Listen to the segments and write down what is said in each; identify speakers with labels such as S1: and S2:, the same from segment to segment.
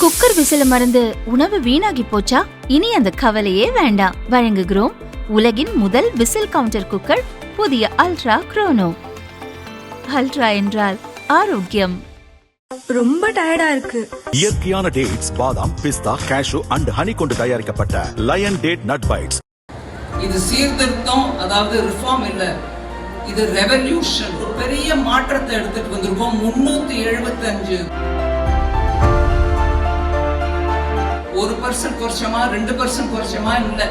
S1: Cooker விசில மறந்து உணவு வீணாகி போச்சா? இனி அந்த கவலையே வேண்டாம். வழங்குகிறோம் உலகின் முதல் விசில் கவுண்டர் குக்கர் புதிய அல்ட்ரா குரோனோ. அல்ட்ரா என்றால் ஆரோக்கியம்.
S2: ரொம்ப டயர்டா இருக்கு.
S3: இயற்கையான டேட்ஸ் பாதாம் பிஸ்தா கேஷு அண்ட் ஹனி கொண்டு தயாரிக்கப்பட்ட லயன் டேட் நட் பைட்ஸ்
S4: இது சீர்திருத்தம் அதாவது ரிஃபார்ம் இல்ல. இது ரெவல்யூஷன் ஒரு பெரிய மாற்றத்தை எடுத்துட்டு வந்திருக்கோம். முன்னூத்தி எழுபத்தி அஞ்சு ஒரு பர்சன்ட் குறைச்சமா ரெண்டு பர்சன்ட் குறைச்சமா இல்ல.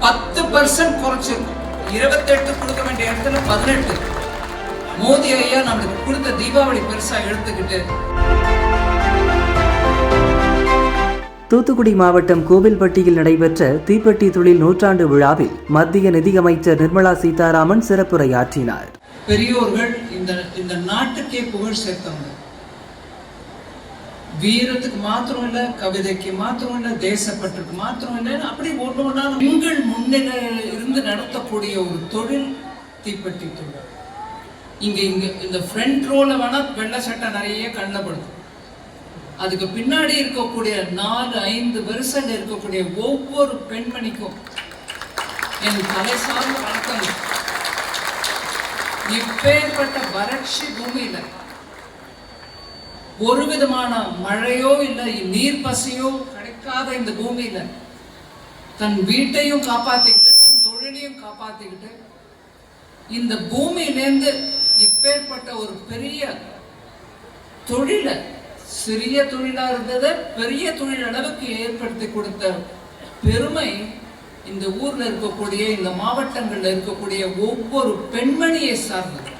S4: பத்து பர்சன்ட் குறைச்சிருக்கோம். இருபத்தெட்டு கொடுக்க வேண்டிய இடத்துல பதினெட்டு. மோடி ஐயா நம்மளுக்கு கொடுத்த தீபாவளி பெருசா எடுத்துக்கிட்டு.
S5: தூத்துக்குடி மாவட்டம் கோவில்பட்டியில் நடைபெற்ற தீப்பெட்டி தொழில் நூற்றாண்டு விழாவில் மத்திய நிதியமைச்சர் நிர்மலா சீதாராமன் சிறப்புரையாற்றினார்.
S4: பெரியோர்கள் இந்த இந்த நாட்டுக்கே புகழ் சேர்த்தவங்க. வீரத்துக்கு மாத்திரம் இல்ல கவிதைக்கு மாத்திரம் இல்ல தேசப்பற்றுக்கு மாத்திரம் இல்ல அப்படி ஒன்று ஒன்றா பெண்கள் முன்னிலையில இருந்து நடத்தக்கூடிய ஒரு தொழில் தீப்பெட்டி தொழில். இங்க இங்க இந்த ஃப்ரண்ட் ரோல வேணா வெள்ளை சட்டை நிறைய கண்ணப்படுது அதுக்கு பின்னாடி இருக்கக்கூடிய நாலு ஐந்து வரிசையில் இருக்கக்கூடிய ஒவ்வொரு பெண்மணிக்கும் என் தலை சார்ந்த வணக்கங்கள். இப்பேற்பட்ட வறட்சி பூமியில் ஒரு விதமான மழையோ இல்லை நீர் பசியோ கிடைக்காத இந்த பூமியில தன் வீட்டையும் காப்பாத்திக்கிட்டு தன் தொழிலையும் காப்பாத்திக்கிட்டு இந்த பூமியிலேருந்து இப்பேற்பட்ட ஒரு பெரிய தொழிலை சிறிய தொழிலா இருந்ததை பெரிய தொழில் அளவுக்கு ஏற்படுத்தி கொடுத்த பெருமை இந்த ஊர்ல இருக்கக்கூடிய இந்த மாவட்டங்கள்ல இருக்கக்கூடிய ஒவ்வொரு பெண்மணியை சார்ந்தது.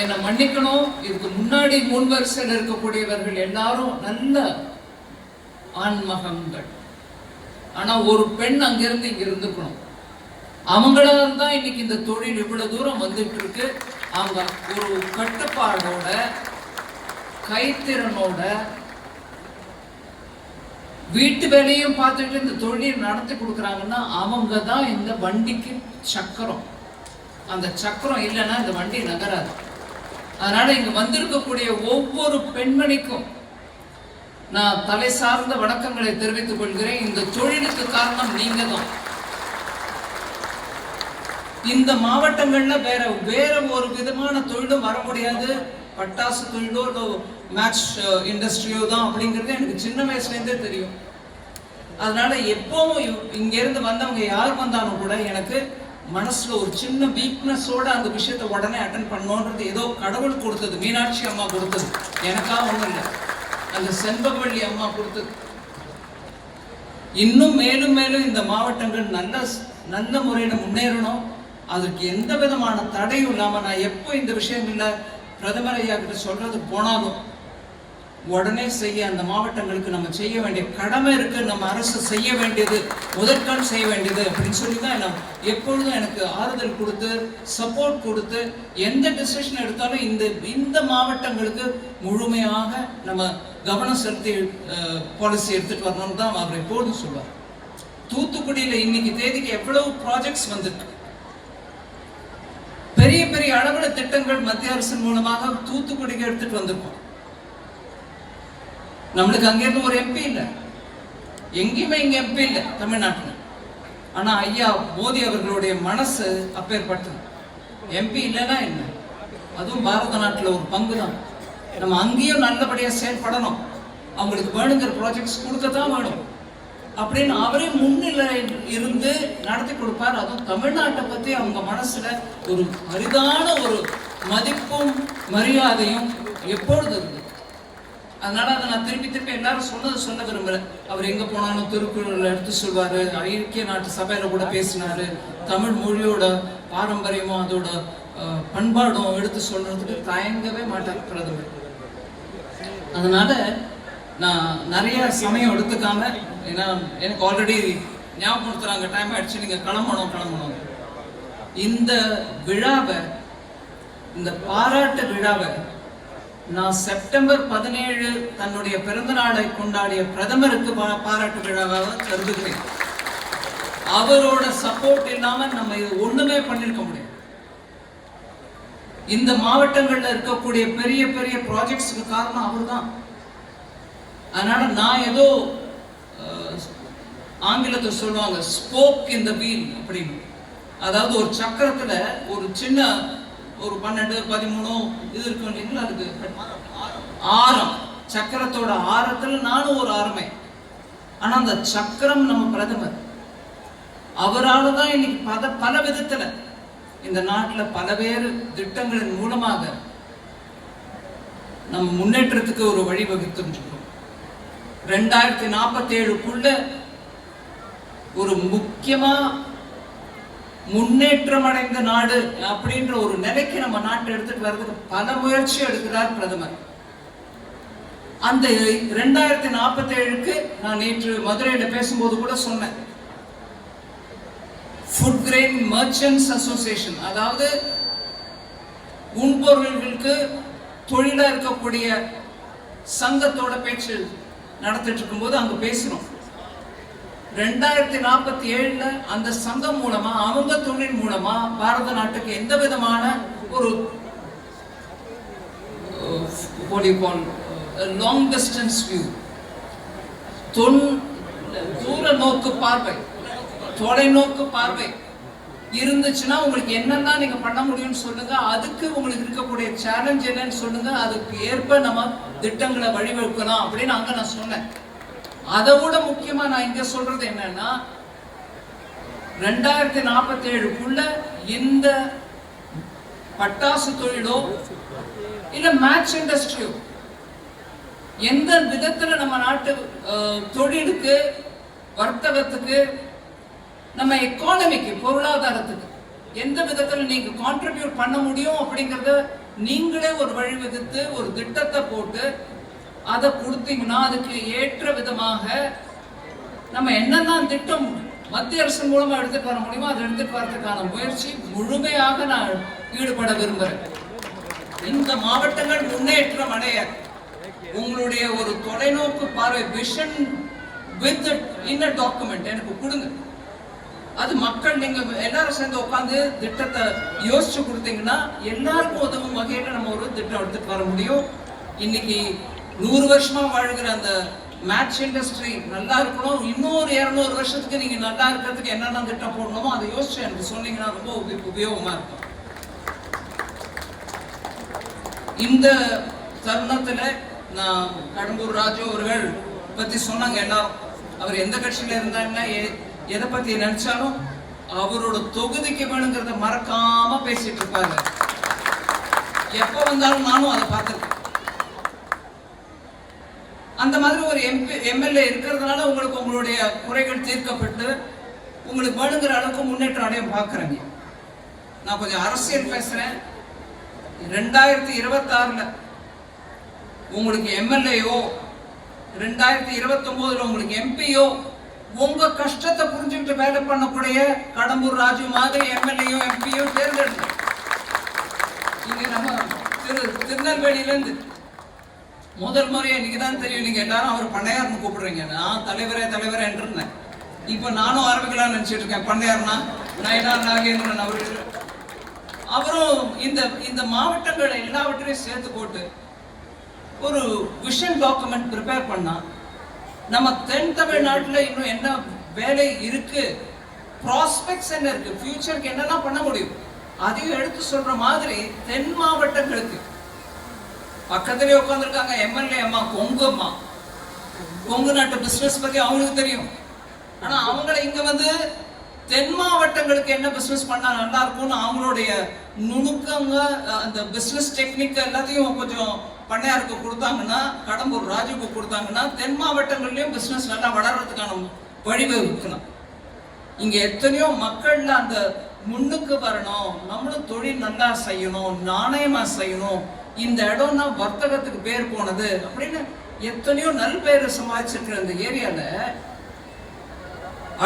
S4: என்னை மன்னிக்கணும். இதுக்கு முன்னாடி முன் வரிசையில் இருக்கக்கூடியவர்கள் எல்லாரும் நல்ல ஆண்மகங்கள் ஆனா ஒரு பெண் அங்கிருந்து இங்க இருந்துக்கணும். அவங்களால தான் இன்னைக்கு இந்த தொழில் இவ்வளவு தூரம் வந்துட்டு இருக்கு. அவங்க ஒரு கட்டுப்பாடோட கைத்திறனோட வீட்டு வேலையும் பார்த்துட்டு இந்த தொழில் நடத்தி கொடுக்குறாங்கன்னா அவங்க தான் இந்த வண்டிக்கு சக்கரம். அந்த சக்கரம் இல்லைன்னா இந்த வண்டி நகராது. அதனால இங்க வந்திருக்கக்கூடிய ஒவ்வொரு பெண்மணிக்கும் நான் தலை சார்ந்த வணக்கங்களை தெரிவித்துக் கொள்கிறேன். இந்த தொழிலுக்கு காரணம் நீங்க தான் இந்த மாவட்டங்கள்ல வேற வேற ஒரு விதமான தொழிலும் வர முடியாது. பட்டாசு தொழிலோ இல்லை மேட்ச் இண்டஸ்ட்ரியோ தான் அப்படிங்கிறது எனக்கு சின்ன வயசுல இருந்தே தெரியும். அதனால எப்பவும் இவ்- இங்க இருந்து வந்தவங்க யார் வந்தாலும் கூட எனக்கு மனசுல ஒரு சின்ன வீக்னஸோட அந்த விஷயத்தை உடனே அட்டன் பண்ணோன்றது ஏதோ கடவுள் கொடுத்தது மீனாட்சி அம்மா கொடுத்தது. எனக்கா ஒண்ணும் இல்லை. அந்த செண்பகவள்ளி அம்மா கொடுத்தது. இன்னும் மேலும் மேலும் இந்த மாவட்டங்கள் நல்ல நல்ல முறையில் முன்னேறணும். அதுக்கு எந்த விதமான தடையும் இல்லாம நான் எப்போ இந்த விஷயங்கள்ல பிரதமர் ஐயா கிட்ட சொல்றது போனாலும் உடனே செய்ய அந்த மாவட்டங்களுக்கு நம்ம செய்ய வேண்டிய கடமை இருக்கு நம்ம அரசு செய்ய வேண்டியது முதற்கண் செய்ய வேண்டியது அப்படின்னு சொல்லி தான் நான் எப்பொழுதும் எனக்கு ஆறுதல் கொடுத்து சப்போர்ட் கொடுத்து எந்த டிசிஷன் எடுத்தாலும் இந்த இந்த மாவட்டங்களுக்கு முழுமையாக நம்ம கவனம் செலுத்தி பாலிசி எடுத்துட்டு வரணும்னு தான் அவர் எப்போதும் சொல்வார். தூத்துக்குடியில இன்னைக்கு தேதிக்கு எவ்வளவு ப்ராஜெக்ட்ஸ் வந்திருக்கு? பெரிய பெரிய அளவில் திட்டங்கள் மத்திய அரசின் மூலமாக தூத்துக்குடிக்கு எடுத்துட்டு வந்திருக்கோம். நம்மளுக்கு அங்கேருந்து ஒரு எம்பி இல்லை. எங்கேயுமே இங்கே எம்பி இல்லை தமிழ்நாட்டில். ஆனால் ஐயா மோடி அவர்களுடைய மனசு அப்பேற்பட்டது. எம்பி இல்லைன்னா என்ன? அதுவும் பாரத நாட்டில் ஒரு பங்கு தான் நம்ம அங்கேயும் நல்லபடியாக செயல்படணும். அவங்களுக்கு வேணுங்கிற ப்ராஜெக்ட்ஸ் கொடுக்கத்தான் வேணும். அப்படின்னு அவரே முன்னிலை இருந்து நடத்தி கொடுப்பார். அதுவும் தமிழ்நாட்டை பற்றி அவங்க மனசில் ஒரு அரிதான ஒரு மதிப்பும் மரியாதையும் எப்பொழுது இருந்தது அதனால அதை நான் திருப்பி திருப்பி எல்லாரும் சொன்னது சொல்ல விரும்புறேன் அவர் எங்க போனாலும் திருக்குறள் எடுத்து சொல்வாரு. ஐக்கிய நாட்டு சபையில கூட பேசினாரு. தமிழ் மொழியோட பாரம்பரியமும் அதோட பண்பாடும் எடுத்து சொல்றதுக்கு தயங்கவே மாட்டார் பிரதமர். அதனால நான் நிறைய சமயம் எடுத்துக்காம ஏன்னா எனக்கு ஆல்ரெடி ஞாபகப்படுத்துறாங்க. டைம் ஆயிடுச்சு. நீங்க கிளம்பணும் கிளம்பணும். இந்த விழாவை இந்த பாராட்டு விழாவை நான் செப்டம்பர் பதினேழு தன்னுடைய பிறந்த நாளை கொண்டாடிய பிரதமருக்கு பா- பாராட்டு விழாவாக கருதுகிறேன். அவரோட சப்போர்ட் இல்லாம நம்ம இது ஒண்ணுமே பண்ணிருக்க முடியாது. இந்த மாவட்டங்கள்ல இருக்கக்கூடிய பெரிய பெரிய ப்ராஜெக்ட்ஸ்க்கு காரணம் அவர்தான். அதனால நான் ஏதோ அஹ், ஆங்கிலத்தில் சொல்லுவாங்க ஸ்போக் இந்த வீல் அப்படின்னு. அதாவது ஒரு சக்கரத்துல ஒரு சின்ன ஒரு பன்னெண்டு பதிமூணு இது இருக்கும் இல்லைங்களா அதுக்கு? ஆரம். சக்கரத்தோட ஆரத்துல நானும் ஒரு ஆரமே. ஆனா அந்த சக்கரம் நம்ம பிரதமர். அவரால் தான் இன்னைக்கு பல பல விதத்துல இந்த நாட்டுல பலவேறு திட்டங்களின் மூலமாக நம்ம முன்னேற்றத்துக்கு ஒரு வழி வகுத்துருக்கோம் ரெண்டாயிரத்தி நாற்பத்தி ஏழுக்குள்ள ஒரு முக்கியமா முன்னேற்றம் அடைந்த நாடு அப்படின்ற ஒரு நிலைக்கு நம்ம நாட்டை எடுத்துட்டு வர்றதுக்கு பல முயற்சி எடுக்கிறார் பிரதமர். அந்த ரெண்டாயிரத்தி நாற்பத்தி ஏழுக்கு நான் நேற்று மதுரையில பேசும்போது கூட சொன்னேன். ஃபுட் கிரெயின் மர்ச்சன்ட்ஸ் அசோசியேஷன் அதாவது உண்பொருள்களுக்கு தொழிலா இருக்கக்கூடிய சங்கத்தோட பேச்சு நடத்திட்டு இருக்கும்போது அங்க பேசினோம். ரெண்டாயிரத்தி நாற்பத்தி ஏழுல அந்த சங்கம் மூலமா அவங்க தொழில் மூலமா பாரத நாட்டுக்கு எந்த விதமான ஒரு லாங் டிஸ்டன்ஸ் வியூ தொன் தூர நோக்கு பார்வை தொலைநோக்கு பார்வை இருந்துச்சுன்னா உங்களுக்கு என்னென்ன நீங்க பண்ண முடியும்னு சொல்லுங்க. அதுக்கு உங்களுக்கு இருக்கக்கூடிய சேலஞ்ச் என்னன்னு சொல்லுங்க. அதுக்கு ஏற்ப நம்ம திட்டங்களை வழிவகுக்கலாம் அப்படின்னு அங்க நான் சொன்னேன். அதை விட முக்கியமா நான் இங்க சொல்றது என்னன்னா ரெண்டாயிரத்தி நாற்பத்தி ஏழுக்குள்ள இந்த பட்டாசு தொழிலோ இல்ல மேட்ச் இண்டஸ்ட்ரியோ எந்த விதத்துல நம்ம நாட்டு தொழிலுக்கு வர்த்தகத்துக்கு நம்ம எக்கானமிக்கு பொருளாதாரத்துக்கு எந்த விதத்துல நீங்க கான்ட்ரிபியூட் பண்ண முடியும் அப்படிங்கறத நீங்களே ஒரு வழி வகுத்து ஒரு திட்டத்தை போட்டு அதை கொடுத்தீங்கன்னா அதுக்கு ஏற்ற விதமாக நம்ம என்னென்ன திட்டம் மத்திய அரசு மூலமா எடுத்துட்டு வர முடியுமோ அதை எடுத்துட்டு வரதுக்கான முயற்சி முழுமையாக நான் ஈடுபட விரும்புகிறேன் இந்த மாவட்டங்கள் முன்னேற்றம் அடைய உங்களுடைய ஒரு தொலைநோக்கு பார்வை விஷன் வித் இன்ன டாக்குமெண்ட் எனக்கு கொடுங்க. அது மக்கள் நீங்க எல்லாரும் சேர்ந்து உட்காந்து திட்டத்தை யோசிச்சு கொடுத்தீங்கன்னா எல்லாருக்கும் உதவும் வகையில நம்ம ஒரு திட்டம் எடுத்துட்டு வர முடியும். இன்னைக்கு நூறு வருஷமா வாழ்கிற அந்த மேட்ச் இண்டஸ்ட்ரி நல்லா இருக்கணும். இன்னொரு இருநூறு வருஷத்துக்கு நீங்க நல்லா இருக்கிறதுக்கு என்னென்ன திட்டம் போடணுமோ அதை யோசிச்சு எனக்கு சொன்னீங்கன்னா ரொம்ப உபயோகமா இருக்கும். இந்த தருணத்துல நான் கடம்பூர் ராஜு அவர்கள் பத்தி சொன்னாங்க எல்லாரும். அவர் எந்த கட்சியில இருந்தாருன்னா எ- எதை பத்தி நினைச்சாலும் அவரோட தொகுதிக்கு வேணுங்கிறத மறக்காம பேசிட்டு இருப்பாரு. எப்ப வந்தாலும் நானும் அதை பார்த்துருக்கேன். அந்த மாதிரி ஒரு எம்பி எம்எல்ஏ இருக்கிறதுனால உங்களுக்கு உங்களுடைய குறைகள் தீர்க்கப்பட்டு உங்களுக்கு வேணுங்கிற அளவுக்கு முன்னேற்றம் அடைய பார்க்குறேங்க. நான் கொஞ்சம் அரசியல் பேசுகிறேன் ரெண்டாயிரத்தி இருபத்தாறுல உங்களுக்கு எம்எல்ஏயோ ரெண்டாயிரத்தி இருபத்தொம்போதில் உங்களுக்கு எம்பியோ உங்கள் கஷ்டத்தை புரிஞ்சுக்கிட்டு வேலை பண்ணக்கூடிய கடம்பூர் ராஜு மாதிரி எம்எல்ஏயோ எம்பியோ தேர்ந்தெடுங்க. இங்கே நம்ம திரு திருநெல்வேலியிலேருந்து முதல் முறையை இன்னைக்கு தான் தெரியும். நீங்க எல்லாரும் அவர் பண்ணையார்னு கூப்பிடுறீங்க. நான் தலைவரே தலைவரே இருந்தேன் இப்போ நானும் ஆரம்பிக்கலாம்னு நினைச்சிட்டு இருக்கேன் பண்ணையார்னா நயனா நாகேந்திரன் அவர்கள் அவரும் இந்த இந்த மாவட்டங்கள் எல்லாவற்றையும் சேர்த்து போட்டு ஒரு விஷன் டாக்குமெண்ட் ப்ரிப்பேர் பண்ணா நம்ம தென் தமிழ்நாட்டில் இன்னும் என்ன வேலை இருக்கு? ப்ராஸ்பெக்ட்ஸ் என்ன இருக்கு? ஃபியூச்சருக்கு என்னெல்லாம் பண்ண முடியும்? அதையும் எடுத்து சொல்ற மாதிரி தென் மாவட்டங்களுக்கு பக்கத்திலே உட்காந்துருக்காங்க எம்எல்ஏ அம்மா கொங்கு அம்மா. கொங்கு நாட்டு பிசினஸ் பத்தி அவங்களுக்கு தெரியும். ஆனா அவங்கள இங்க வந்து தென் மாவட்டங்களுக்கு என்ன பிசினஸ் பண்ணா நல்லா இருக்கும்னு அவங்களுடைய நுணுக்கங்க அந்த பிசினஸ் டெக்னிக் எல்லாத்தையும் கொஞ்சம் பண்ணையாருக்கு கொடுத்தாங்கன்னா கடம்பூர் ராஜுக்கு கொடுத்தாங்கன்னா தென் மாவட்டங்கள்லயும் பிசினஸ் நல்லா வளர்றதுக்கான வழிவகுக்கலாம். இங்க எத்தனையோ மக்கள்ல அந்த முன்னுக்கு வரணும். நம்மளும் தொழில் நல்லா செய்யணும் நாணயமா செய்யணும். இந்த இடம்னா வர்த்தகத்துக்கு பேர் போனது அப்படின்னு எத்தனையோ நல்பெயரை சமாளிச்சிருக்கிற அந்த ஏரியால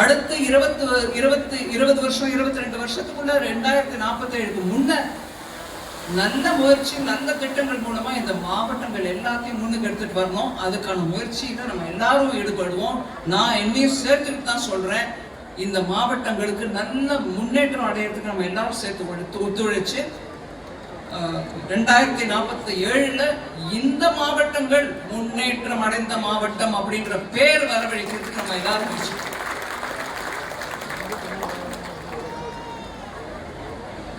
S4: அடுத்த இருபத்து இருபத்தி இருபது வருஷம் இருபத்தி ரெண்டு வருஷத்துக்குள்ள ரெண்டாயிரத்தி நாற்பத்தி ஏழுக்கு முன்ன நல்ல முயற்சி நல்ல திட்டங்கள் மூலமா இந்த மாவட்டங்கள் எல்லாத்தையும் முன்னுக்கு எடுத்துட்டு வரணும். அதுக்கான முயற்சியில நம்ம எல்லாரும் ஈடுபடுவோம். நான் என்னையும் சேர்த்துட்டு தான் சொல்றேன். இந்த மாவட்டங்களுக்கு நல்ல முன்னேற்றம் அடையிறதுக்கு நம்ம எல்லாரும் சேர்த்து ஒத்து- ஒத்துழைச்சு ரெண்டாயிரத்தி நாற்பத்தி ஏழுல இந்த மாவட்டங்கள் முன்னேற்றம் அடைந்த மாவட்டம் அப்படின்ற பேர் வரவழைக்கிறதுக்கு நம்ம எல்லாரும்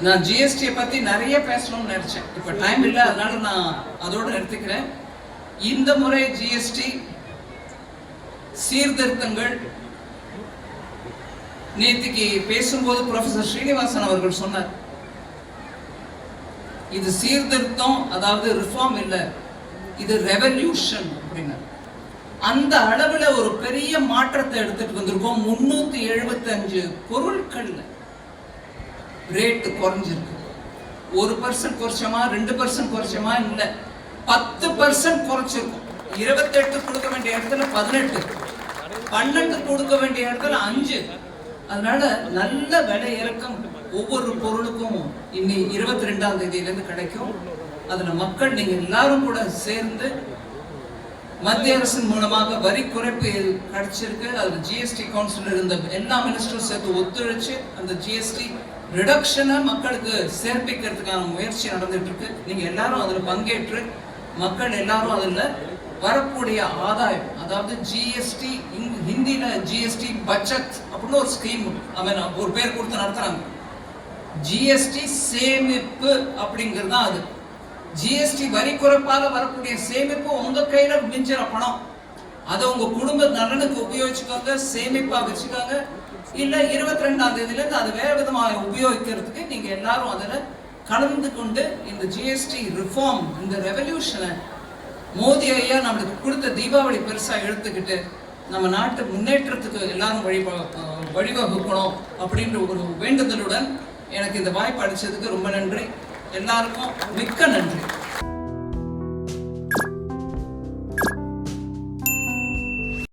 S4: நான் ஜிஎஸ்டியை பத்தி நிறைய பேசணும்னு நினைச்சேன். இப்ப டைம் இல்லை அதனால நான் அதோட நிறுத்திக்கிறேன். இந்த முறை ஜிஎஸ்டி சீர்திருத்தங்கள் நேத்திக்கு பேசும்போது ப்ரொஃபசர் ஸ்ரீனிவாசன் அவர்கள் சொன்னார் இது சீர்திருத்தம் அதாவது ரிஃபார்ம் இல்ல இது ரெவல்யூஷன் அப்படின்னார். அந்த அளவுல ஒரு பெரிய மாற்றத்தை எடுத்துட்டு வந்திருக்கோம். முன்னூத்தி எழுபத்தி அஞ்சு பொருட்கள்ல ரேட்டு குறைஞ்சிருக்கு. ஒரு பர்சன்ட் குறைச்சமா ரெண்டு பர்சன்ட் குறைச்சமா இல்லை பத்து பர்சன்ட் குறைச்சிருக்கும். இருபத்தெட்டு கொடுக்க வேண்டிய இடத்துல பதினெட்டு பன்னெண்டு கொடுக்க வேண்டிய இடத்துல அஞ்சு. அதனால நல்ல விலை இறக்கம் ஒவ்வொரு பொருளுக்கும் இன்னி இருபத்தி ரெண்டாம் தேதியிலேருந்து கிடைக்கும். அதுல மக்கள் நீங்க எல்லாரும் கூட சேர்ந்து மத்திய அரசின் மூலமாக வரி குறைப்பு கிடைச்சிருக்கு. அதில் ஜிஎஸ்டி கவுன்சில் இருந்த எல்லா மினிஸ்டரும் சேர்த்து ஒத்துழைச்சு அந்த ஜிஎஸ்டி ரிடக்ஷனை மக்களுக்கு சேர்ப்பிக்கிறதுக்கான முயற்சி நடந்துட்டு இருக்கு. நீங்க எல்லாரும் அதுல பங்கேற்று மக்கள் எல்லாரும் அதுல வரக்கூடிய ஆதாயம் அதாவது ஜிஎஸ்டி ஹிந்தியில ஜிஎஸ்டி பச்சத் அப்படின்னு ஒரு ஸ்கீம் அவன் ஒரு பேர் கொடுத்து நடத்துறாங்க. ஜிஎஸ்டி சேமிப்பு அப்படிங்கிறது தான் அது. ஜிஎஸ்டி வரி குறைப்பால வரக்கூடிய சேமிப்பு உங்க கையில மிஞ்சிற பணம். அதை உங்க குடும்ப நலனுக்கு உபயோகிச்சுக்கோங்க சேமிப்பா வச்சுக்கோங்க. இல்ல இருபத்தி ரெண்டாம் தேதியில இருந்து அது வேற விதமாக உபயோகிக்கிறதுக்கு நீங்க எல்லாரும் அதுல கலந்து கொண்டு இந்த ஜிஎஸ்டி ரிஃபார்ம் இந்த ரெவல்யூஷனை மோதி ஐயா நம்மளுக்கு கொடுத்த தீபாவளி பெருசாக எடுத்துக்கிட்டு நம்ம நாட்டு முன்னேற்றத்துக்கு எல்லாரும் வழி வழிவகுக்கணும் அப்படின்ற ஒரு வேண்டுதலுடன் எனக்கு இந்த வாய்ப்பு அளிச்சதுக்கு ரொம்ப நன்றி. எல்லாருக்கும் மிக்க நன்றி.